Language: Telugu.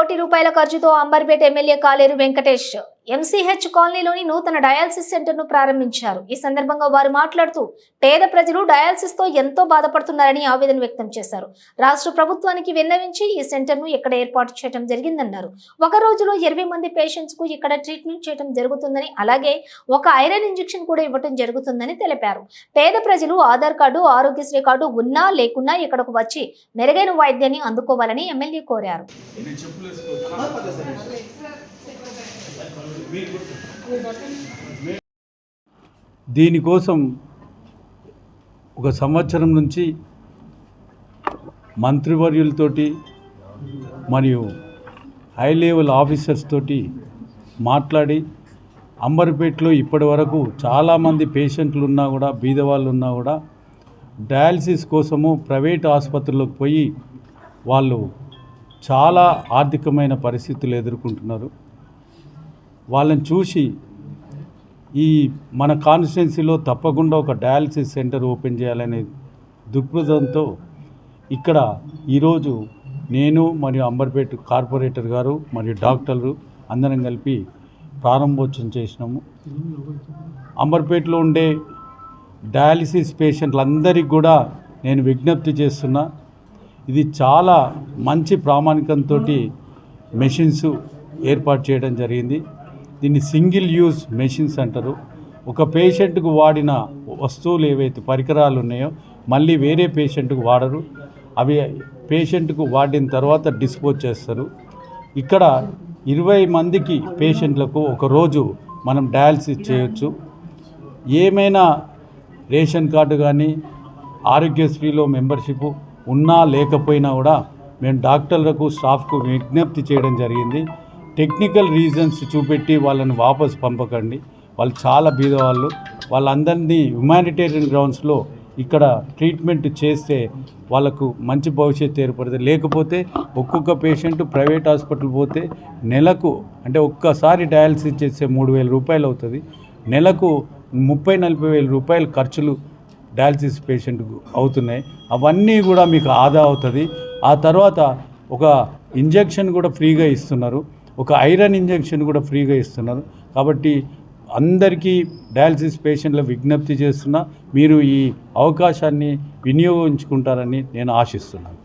కోటి రూపాయల ఖర్చుతో అంబర్పేట ఎమ్మెల్యే కాలేరు వెంకటేష్. ఎంసీహెచ్ కాలనీలోని నూతన డయాలసిస్ సెంటర్ను ప్రారంభించారు. ఈ సందర్భంగా వారు మాట్లాడుతూ పేద ప్రజలు డయాలసిస్తో ఎంతో బాధపడుతున్నారని ఆవేదన వ్యక్తం చేశారు. రాష్ట్ర ప్రభుత్వానికి విన్నవించి ఈ సెంటర్ను ఇక్కడ ఏర్పాటు చేయడం జరిగిందన్నారు. ఒక రోజులో ఇరవై మంది పేషెంట్స్కు ఇక్కడ ట్రీట్మెంట్ చేయడం జరుగుతుందని అలాగే ఒక ఐరన్ ఇంజెక్షన్ కూడా ఇవ్వడం జరుగుతుందని తెలిపారు. పేద ప్రజలు ఆధార్ కార్డు ఆరోగ్యశ్రీ కార్డు ఉన్నా లేకున్నా ఇక్కడకు వచ్చి మెరుగైన వైద్యాన్ని అందుకోవాలని ఎమ్మెల్యే కోరారు. దీనికోసం ఒక సంవత్సరం నుంచి మంత్రివర్యులతోటి మరియు హై లెవెల్ ఆఫీసర్స్ తోటి మాట్లాడి అంబర్పేటలో ఇప్పటి వరకు చాలామంది పేషెంట్లు ఉన్నా కూడా బీదవాళ్ళు ఉన్నా కూడా డయాలసిస్ కోసము ప్రైవేట్ ఆసుపత్రులకు పోయి వాళ్ళు చాలా ఆర్థికమైన పరిస్థితులు ఎదుర్కొంటున్నారు. వాళ్ళని చూసి ఈ మన కాన్స్టిట్యున్సీలో తప్పకుండా ఒక డయాలసిస్ సెంటర్ ఓపెన్ చేయాలనే దృక్పథంతో ఇక్కడ ఈరోజు నేను మరియు అంబర్పేట కార్పొరేటర్ గారు మరియు డాక్టర్లు అందరం కలిపి ప్రారంభోత్సవం చేసినాము. అంబర్పేటలో ఉండే డయాలసిస్ పేషెంట్లందరికీ కూడా నేను విజ్ఞప్తి చేస్తున్నా. ఇది చాలా మంచి ప్రామాణికంతో మెషిన్స్ ఏర్పాటు చేయడం జరిగింది. దీన్ని సింగిల్ యూజ్ మెషిన్స్ అంటారు. ఒక పేషెంట్కు వాడిన వస్తువులు ఏవైతే పరికరాలు ఉన్నాయో మళ్ళీ వేరే పేషెంట్కు వాడరు. అవి పేషెంట్కు వాడిన తర్వాత డిస్పోజ్ చేస్తారు. ఇక్కడ ఇరవై మందికి పేషెంట్లకు ఒక రోజు మనం డయాలసిస్ చేయొచ్చు. ఏమైనా రేషన్ కార్డు కానీ ఆరోగ్యశ్రీలో మెంబర్షిప్ ఉన్నా లేకపోయినా కూడా మేము డాక్టర్లకు స్టాఫ్కు విజ్ఞప్తి చేయడం జరిగింది. టెక్నికల్ రీజన్స్ చూపెట్టి వాళ్ళని వాపసు పంపకండి. వాళ్ళు చాలా బీదవాళ్ళు. వాళ్ళందరినీ హ్యుమానిటేరియన్ గ్రౌండ్స్లో ఇక్కడ ట్రీట్మెంట్ చేస్తే వాళ్ళకు మంచి భవిష్యత్తు ఏర్పడుతుంది. లేకపోతే ఒక్కొక్క పేషెంట్ ప్రైవేట్ హాస్పిటల్ పోతే నెలకు అంటే ఒక్కసారి డయాలసిస్ చేస్తే మూడు వేల రూపాయలు అవుతుంది. నెలకు ముప్పై నలభై వేల రూపాయల ఖర్చులు డయాలసిస్ పేషెంట్కు అవుతున్నాయి. అవన్నీ కూడా మీకు ఆదా అవుతుంది. ఆ తర్వాత ఒక ఇంజెక్షన్ కూడా ఫ్రీగా ఇస్తున్నారు. ఒక ఐరన్ ఇంజెక్షన్ కూడా ఫ్రీగా ఇస్తున్నారు. కాబట్టి అందరికీ డయాలసిస్ పేషెంట్ల విజ్ఞప్తి చేస్తున్నా మీరు ఈ అవకాశాన్ని వినియోగించుకుంటారని నేను ఆశిస్తున్నాను.